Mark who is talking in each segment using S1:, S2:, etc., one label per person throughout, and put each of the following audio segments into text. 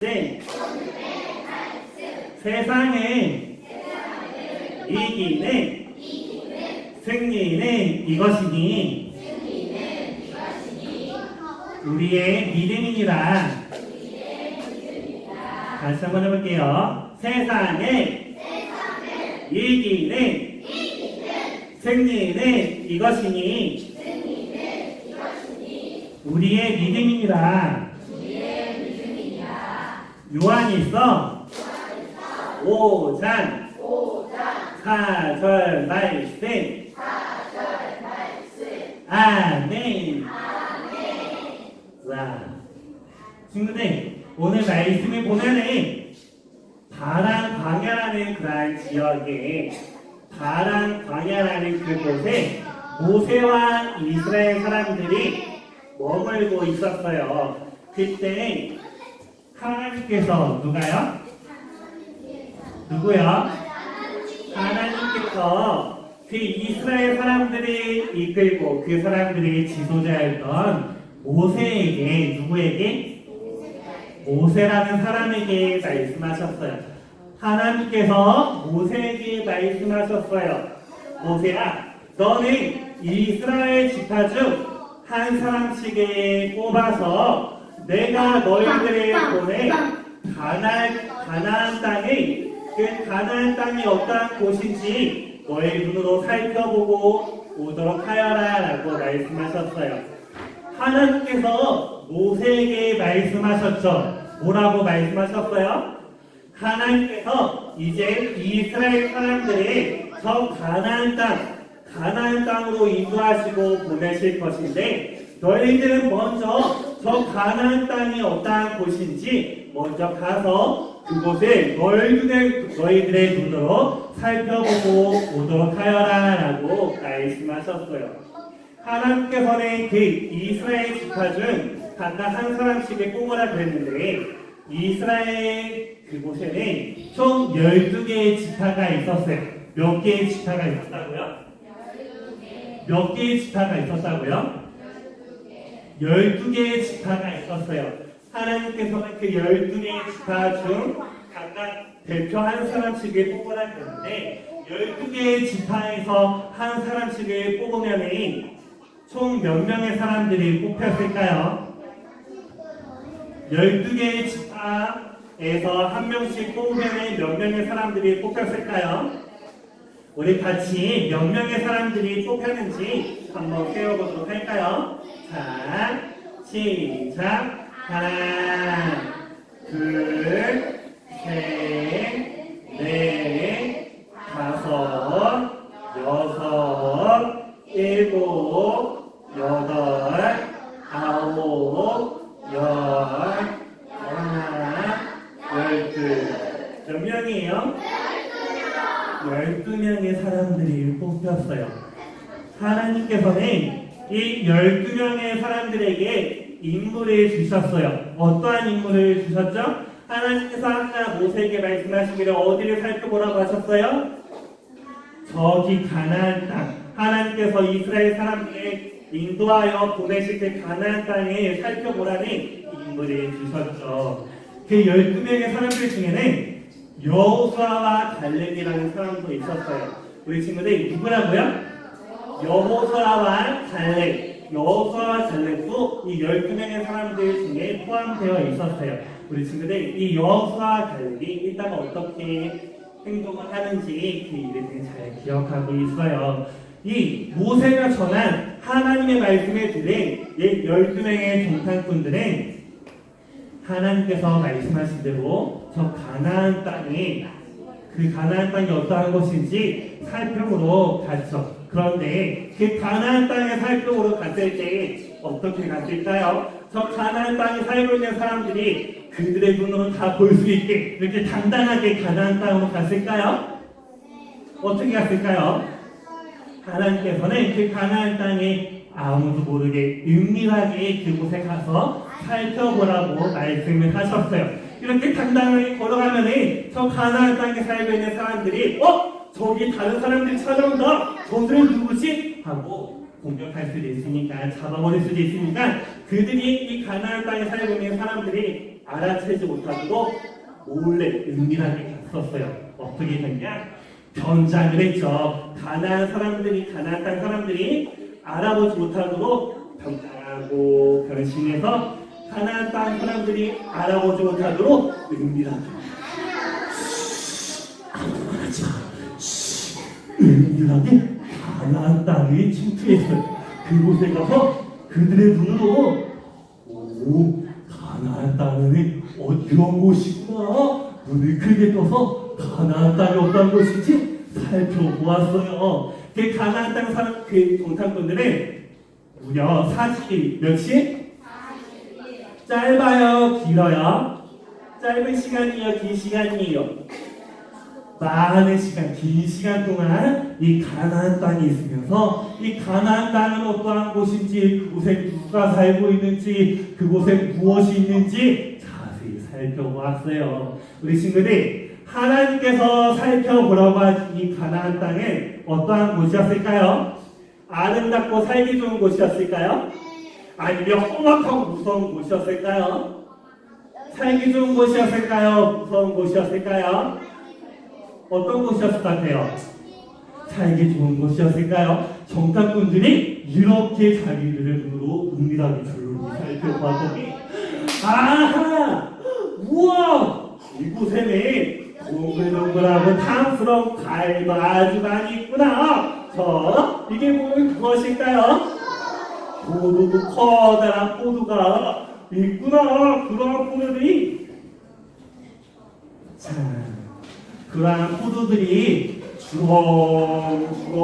S1: 네. 세상을 이기는 승리는 이것이니 우리의 믿음이니라. 다시 한번 해볼게요. 세상을 이기는 승리는 이것이니 우리의 믿음이니라. 요한일서 5장 4절 말씀. 아멘. 자 친구들 오늘 말씀을 보면은 바란 광야라는 그러한 지역에 바란 광야라는 그곳에 모세와 이스라엘 사람들이 머물고 있었어요. 그때 하나님께서 누가요? 누구요? 하나님께서 그 이스라엘 사람들이 이끌고 그 사람들의 지도자였던 모세에게 누구에게? 모세라는 사람에게 말씀하셨어요. 하나님께서 모세에게 말씀하셨어요. 모세야, 너는 이스라엘 지파 중 한 사람씩에 뽑아서 내가 너희들을 보내 가나안 가나안 땅이 그 가나안 땅이 어떠한 곳인지 너의 눈으로 살펴보고 오도록 하여라라고 말씀하셨어요. 하나님께서 모세에게 말씀하셨죠. 뭐라고 말씀하셨어요? 하나님께서 이제 이스라엘 사람들이 저 가나안 땅, 가나안 땅으로 인도하시고 보내실 것인데 너희들은 먼저 저 가나안 땅이 어떠한 곳인지 먼저 가서 그곳을 너희들의, 너희들의 눈으로 살펴보고 오도록 하여라 라고 말씀하셨어요. 하나님께서는 그 이스라엘 지파 중 각각 한 사람씩의 꿈으라 그랬는데 이스라엘 그곳에는 총 12개의 지파가 있었어요. 몇 개의 지파가 있었다고요? 몇 개의 지파가 있었다고요? 12개의 지파가 있었어요. 하나님께서는 그 12개의 지파 중 각각 대표 한 사람씩을 뽑으라 그랬는데 12개의 지파에서 한 사람씩을 뽑으면 총 몇 명의 사람들이 뽑혔을까요? 12개의 지파에서 한 명씩 뽑으면 몇 명의 사람들이 뽑혔을까요? 우리 같이 몇 명의 사람들이 뽑혔는지 한번 세워보도록 할까요? 자, 시작. 하나, 둘, 셋, 넷, 다섯, 여섯, 일곱, 여덟, 아홉, 열, 하나, 열둘. 몇 명이에요? 12명의 사람들이 뽑혔어요. 하나님께서는 이 12명의 사람들에게 임무를 주셨어요. 어떠한 임무를 주셨죠? 하나님께서 아까 모세에게 말씀하시기를 어디를 살펴보라고 하셨어요? 저기 가나안 땅. 하나님께서 이스라엘 사람들을 인도하여 보내실 때 가나안 땅을 살펴보라는 임무를 주셨죠. 그 12명의 사람들 중에는 여호수아와 갈렙이라는 사람도 있었어요. 우리 친구들 누구라고요? 여호수아와 갈렙. 여호수아와 갈렙도 이 12명의 사람들 중에 포함되어 있었어요. 우리 친구들 이 여호수아와 갈렙이 이따가 어떻게 행동을 하는지 그 이름을 잘 기억하고 있어요. 이 모세가 전한 하나님의 말씀을 들은 이 12명의 동탄꾼들은 하나님께서 말씀하신 대로 저 가나안 땅이 그 가나안 땅이 어떠한 곳인지 살펴보러 갔죠. 그런데 그 가나안 땅에 살펴보러 갔을 때 어떻게 갔을까요? 저 가나안 땅에 살고 있는 사람들이 그들의 눈으로 다 볼 수 있게 이렇게 당당하게 가나안 땅으로 갔을까요? 어떻게 갔을까요? 하나님께서는 그 가나안 땅에 아무도 모르게 은밀하게 그곳에 가서 살펴보라고 말씀을 하셨어요. 이렇게 당당하게 걸어가면은 저 가나안 땅에 살고 있는 사람들이 어? 저기 다른 사람들이 찾아온다. 저들은 누구지? 하고 공격할 수도 있으니까 잡아버릴 수도 있으니까 그들이 이 가나안 땅에 살고 있는 사람들이 알아채지 못하도록 몰래 은밀하게 갔었어요. 어떻게 됐냐? 변장을 했죠. 가난한 사람들이 가난한 땅 사람들이 알아보지 못하도록 변장하고 변신해서 가난한 땅 사람들이 알아보지 못하도록 은밀하게 은밀하게 가나안 땅에 침투했어요. 그곳에 가서 그들의 눈으로 오 가나안 땅은 어, 이런 곳이구나 눈을 크게 떠서 가나안 땅이 어떤 곳인지 살펴보았어요. 그 가나안 땅 사람 그 동탄분들은 무려 40일 몇시? 짧아요, 길어요? 짧은 시간이요, 긴 시간이에요. 많은 시간, 긴 시간 동안 이 가나안 땅에 있으면서 이 가나안 땅은 어떠한 곳인지 그곳에 누가 살고 있는지 그곳에 무엇이 있는지 자세히 살펴보았어요. 우리 친구들 하나님께서 살펴보라고 하신 이 가나안 땅은 어떠한 곳이었을까요? 아름답고 살기 좋은 곳이었을까요? 아니면 험악하고 무서운 곳이었을까요? 살기 좋은 곳이었을까요? 무서운 곳이었을까요? 어떤 곳이었을 것 같아요? 살기 좋은 곳이었을까요? 정탐꾼들이 이렇게 자기들의 눈으로 은밀하게 조용히 살펴봤더니 아하! 우와! 이곳에는 동글동글하고 탐스러운 갈가 아주 많이 있구나. 저 이게 그것일까요? 포도도 커다란 포도가 있구나. 그런 포도들이 자, 그러한 포도들이 주렁 주렁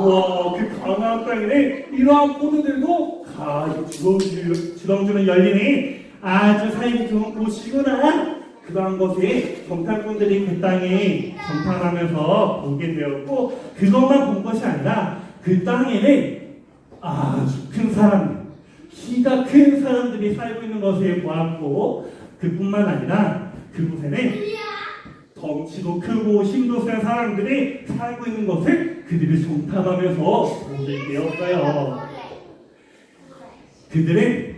S1: 우와 그 강한 땅에 이러한 포도들도 가득 주렁주렁 열리니 아주 살기 좋은 곳이구나 그러한 것이 정탐꾼들이 그 땅에 정탐하면서 보게 되었고 그것만 본 것이 아니라 그 땅에는 아주 큰 사람들 키가 큰 사람들이 살고 있는 것을 보았고 그뿐만 아니라 그곳에는 덩치도 크고 힘도 센 사람들이 살고 있는 것을 그들이 정탐하면서 보게 되었어요. 그들은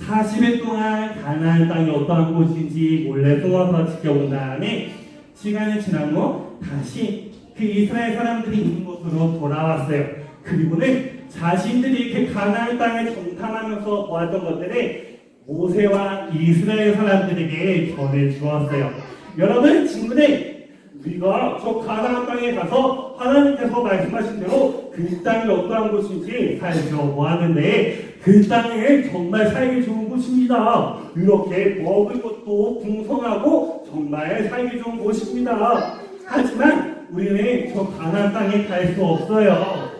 S1: 40일 동안 가나안 땅이 어떠한 곳인지 몰래 숨어서 지켜본 다음에 시간이 지난 후 다시 그 이스라엘 사람들이 있는 곳으로 돌아왔어요. 그리고는 자신들이 그 가나안 땅을 정탐하면서 보았던 것들을 모세와 이스라엘 사람들에게 전해 주었어요. 여러분 친구들 우리가 저 가나안 땅에 가서 하나님께서 말씀하신 대로 그 땅이 어떠한 곳인지 살펴보았는데 그 땅에 정말 살기 좋은 곳입니다. 이렇게 먹을 것도 풍성하고 정말 살기 좋은 곳입니다. 하지만 우리는 저 가나안 땅에 갈 수 없어요.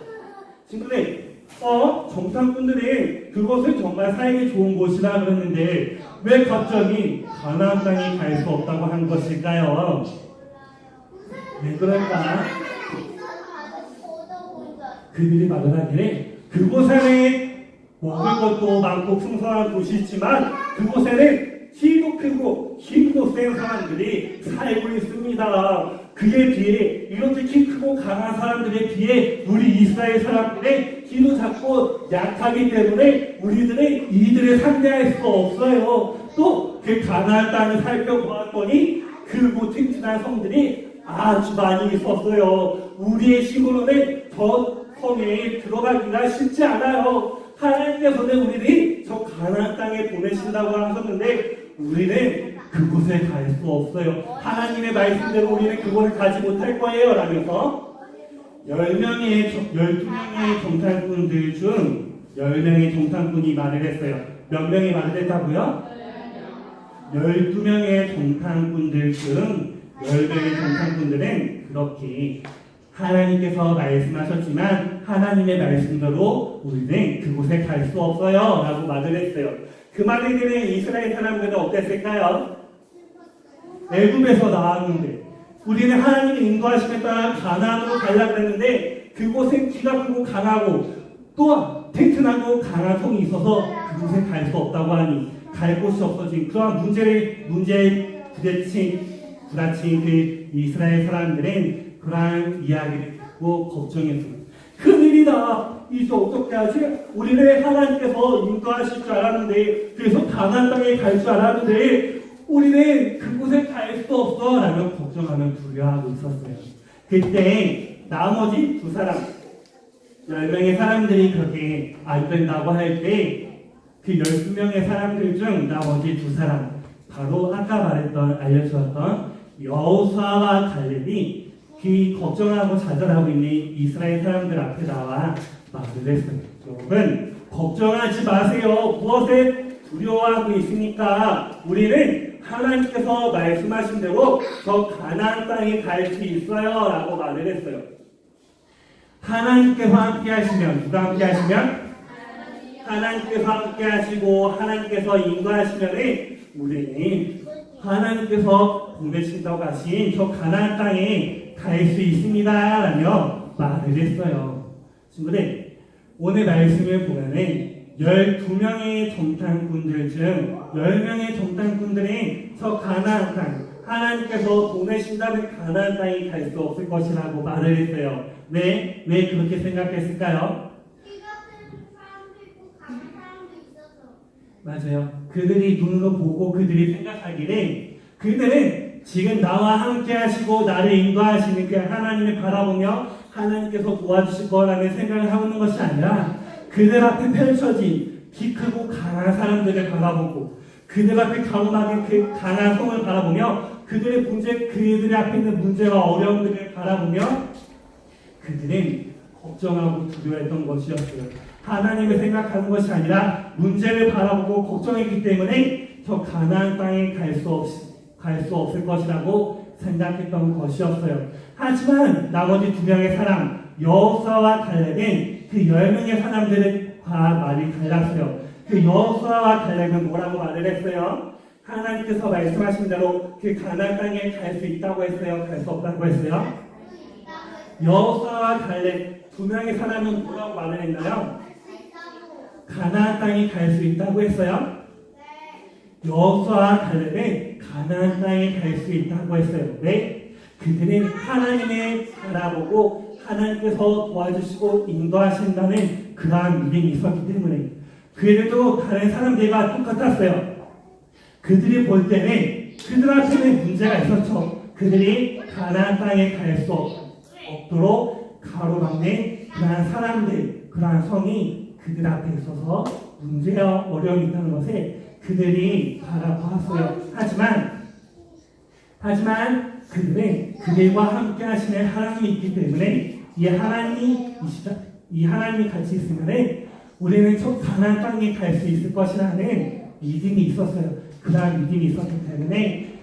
S1: 친구들, 어, 정탐꾼들이 그것을 정말 살기 좋은 곳이라 그랬는데 왜 갑자기 가나안 땅에 갈 수 없다고 한 것일까요? 왜 그럴까? 그들이 말을 하기에 그곳에는 먹을 것도 많고 풍성한 곳이 있지만 그곳에는 키도 크고 힘도 센 사람들이 살고 있습니다. 그에 비해 이렇게 키 크고 강한 사람들에 비해 우리 이스라엘 사람들의 키도 작고 약하기 때문에 우리들은 이들을 상대할 수가 없어요. 또 그 가나안 땅을 살펴보았더니 그곳 튼튼한 성들이 아주 많이 있었어요. 우리의 힘으로는 저 성에 들어가기가 쉽지 않아요. 하나님께서는 우리를 저 가나안 땅에 보내신다고 하셨는데 우리는 그곳에 갈 수 없어요. 하나님의 말씀대로 우리는 그곳을 가지 못할 거예요. 라면서 10명의, 12명의 정탐꾼들 중 10명의 정탐꾼이 말을 했어요. 몇 명이 말을 했다고요? 12명의 정탐꾼들 중 10명의 정탐꾼들은 그렇게 하나님께서 말씀하셨지만 하나님의 말씀대로 우리는 그곳에 갈 수 없어요. 라고 말을 했어요. 그 말을 들은 이스라엘 사람들은 어땠을까요? 애굽에서 나왔는데 우리는 하나님의 인도하심에 따라 가나안으로 가려고 했는데 그곳은 키가 크고 강하고 또 튼튼하고 강한 성이 있어서 그곳에 갈 수 없다고 하니 갈 곳이 없어진 그러한 문제를 문제에 부딪힌 부딪힌 그 이스라엘 사람들은 그러한 이야기를 듣고 걱정했습니다. 큰일이다. 이제 어떻게 하지? 우리는 하나님께서 인도하실 줄 알았는데 그래서 강한 땅에 갈 줄 알았는데 우리는 그곳에 갈 수 없어 라며 걱정하며 두려워하고 있었어요. 그때 나머지 두 사람 열 명의 사람들이 그렇게 안 된다고 할 때 그 열두 명의 사람들 중 나머지 두 사람 바로 아까 말했던 알려주었던 여호수아와 갈렙이 그 걱정하고 좌절하고 있는 이스라엘 사람들 앞에 나와 말을 했어요. 여러분 걱정하지 마세요. 무엇에 두려워하고 있으니까 우리는 하나님께서 말씀하신 대로 저 가나안 땅에 갈 수 있어요 라고 말을 했어요. 하나님께서 함께 하시면 누가 함께 하시면 하나님께서 함께 하시고 하나님께서 인도하시면은 우리는 하나님께서 보내신다고 하신 저 가나안 땅에 갈 수 있습니다 라며 말을 했어요. 친구들 오늘 말씀을 보면은 12명의 정탐꾼들 중 10명의 정탐꾼들이 저 가나안 땅 하나님께서 보내신 다는 가나안 땅에 갈 수 없을 것이라고 말을 했어요. 왜? 왜 그렇게 생각했을까요? 맞아요. 그들이 눈으로 보고 그들이 생각하기를 그들은 지금 나와 함께 하시고 나를 인도하시는 그 하나님을 바라보며 하나님께서 도와주실 거라는 생각을 하고 있는 것이 아니라 그들 앞에 펼쳐진 키 크고 강한 사람들을 바라보고 그들 앞에 가로막은 그 강한 성을 바라보며 그들의 문제, 그들의 앞에 있는 문제와 어려움들을 바라보며 그들은 걱정하고 두려워했던 것이었어요. 하나님을 생각하는 것이 아니라 문제를 바라보고 걱정했기 때문에 저 가나안 땅에 갈 수 없이 갈 수 없을 것이라고 생각했던 것이었어요. 하지만 나머지 두 명의 사람 여호수아와 갈렙은 그열 명의 사람들과 말이 달랐어요. 그 여호수아와 갈렙은 뭐라고 말을 했어요? 하나님께서 말씀하신 대로 그 가나안 땅에 갈 수 있다고 했어요. 갈 수 없다고 했어요. 여호수아와 갈렙 두 명의 사람은 뭐라고 말을 했나요? 가나안 땅에 갈 수 있다고 했어요.
S2: 네
S1: 여호수아와 갈렙은 가나안 땅에 갈 수 있다고 했어요. 왜? 그들은 하나님을 바라보고 하나님께서 도와주시고 인도하신다는 그러한 믿음이 있었기 때문에 그들도 다른 사람들과 똑같았어요. 그들이 볼 때는 그들 앞에는 문제가 있었죠. 그들이 가나안 땅에 갈 수 없도록 가로막는 그러한 사람들, 그러한 성이 그들 앞에 있어서 문제와 어려움이 있다는 것을 그들이 바라보았어요. 하지만 하지만 그들은 그들과 함께 하시는 하나님이 있기 때문에 이 하나님이 이 하나님이 같이 있으면은 우리는 저 가나안 땅에 갈 수 있을 것이라는 믿음이 있었어요. 그러한 믿음이 있었기 때문에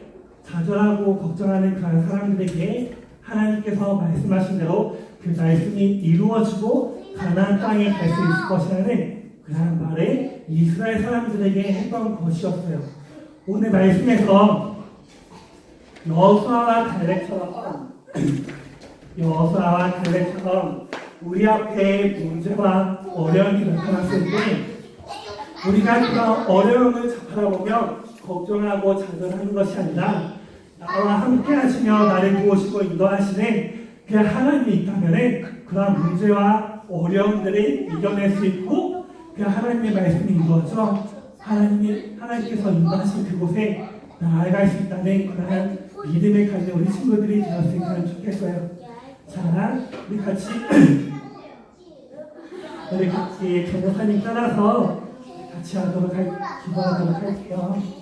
S1: 좌절하고 걱정하는 그런 사람들에게 하나님께서 말씀하신 대로 그 말씀이 이루어지고 가나안 땅에 갈 수 있을 것이라는 그러한 말을 이스라엘 사람들에게 했던 것이었어요. 오늘 말씀에서 여호수아와 갈렙처럼 여호수아와 갈렙처럼 우리 앞에 문제와 어려움이 나타났을 때 우리가 그런 어려움을 바라보며 걱정하고 좌절하는 것이 아니라 나와 함께 하시며 나를 도우시고 인도하시는 그 하나님이 있다면 그런 문제와 어려움들을 이겨낼 수 있고 그 하나님의 말씀이 이루어져 하나님이 하나님께서 인도하신 그곳에 나아갈 수 있다는 그러한 믿음을 가진 우리 친구들이 되었으면 좋겠어요. 자, 우리 같이 우리 같이 전도사님 따라서 같이 하도록 할 기도하도록 할게요.